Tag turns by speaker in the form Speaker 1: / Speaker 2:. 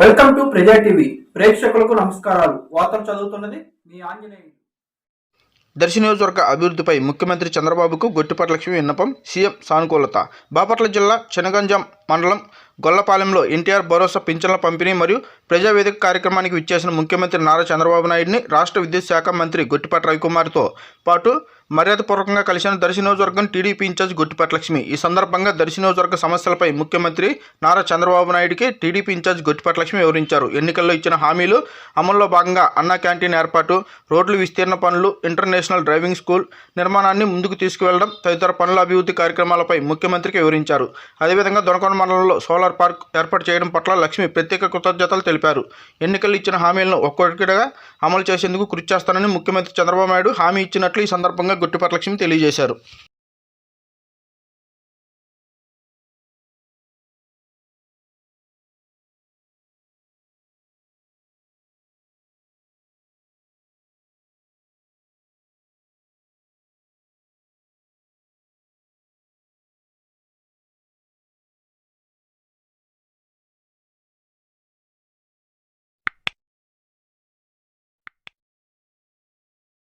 Speaker 1: Welcome to ప్రజా TV. ప్రేక్షకులకు నమస్కారాలు. వార్తలు చదువుతున్నది మీ ఆంజనేయులు.
Speaker 2: దర్శి నియోజకవర్గ అభివృద్ధిపై ముఖ్యమంత్రి చంద్రబాబుకు గొట్టిపాటి లక్ష్మి విన్నపం సీఎం సానుకూలత. బాపట్ల జిల్లా చెనగంజాం మండలం గొల్లపాలెంలో ఎన్టీఆర్ భరోసా పింఛన్ల పంపిణీ మరియు ప్రజావేదిక కార్యక్రమానికి విచ్చేసిన ముఖ్యమంత్రి నారా చంద్రబాబు నాయుడిని రాష్ట్ర విద్యుత్ శాఖ మంత్రి గుట్టిపాటి రవికుమార్తో పాటు మర్యాదపూర్వకంగా కలిసిన దర్శి నియోజకవర్గం టీడీపీ ఇన్ఛార్జ్ గుట్టిపాటి లక్ష్మి. ఈ సందర్భంగా దర్శి నియోజకవర్గ సమస్యలపై ముఖ్యమంత్రి నారా చంద్రబాబు నాయుడికి టీడీపీ ఇన్ఛార్జ్ గుట్టిపాటి లక్ష్మి వివరించారు. ఎన్నికల్లో ఇచ్చిన హామీలు అమల్లో భాగంగా అన్నా క్యాంటీన్ ఏర్పాటు రోడ్లు విస్తీర్ణ పనులు ఇంటర్నేషనల్ డ్రైవింగ్ స్కూల్ నిర్మాణాన్ని ముందుకు తీసుకువెళ్ళడం తదితర పనుల అభివృద్ధి కార్యక్రమాలపై ముఖ్యమంత్రికి వివరించారు. అదేవిధంగా దొనకొండ మండలంలో సోలార్ పార్క్ ఏర్పాటు చేయడం పట్ల లక్ష్మి ప్రత్యేక కృతజ్ఞతలు తెలిపారు. ఎన్నికల్లో ఇచ్చిన హామీలను ఒక్కొక్కటిగా అమలు చేసేందుకు కృషి చేస్తానని ముఖ్యమంత్రి చంద్రబాబు నాయుడు హామీ ఇచ్చినట్లు ఈ సందర్భంగా గుట్టిపాటి లక్ష్మి తెలియజేశారు.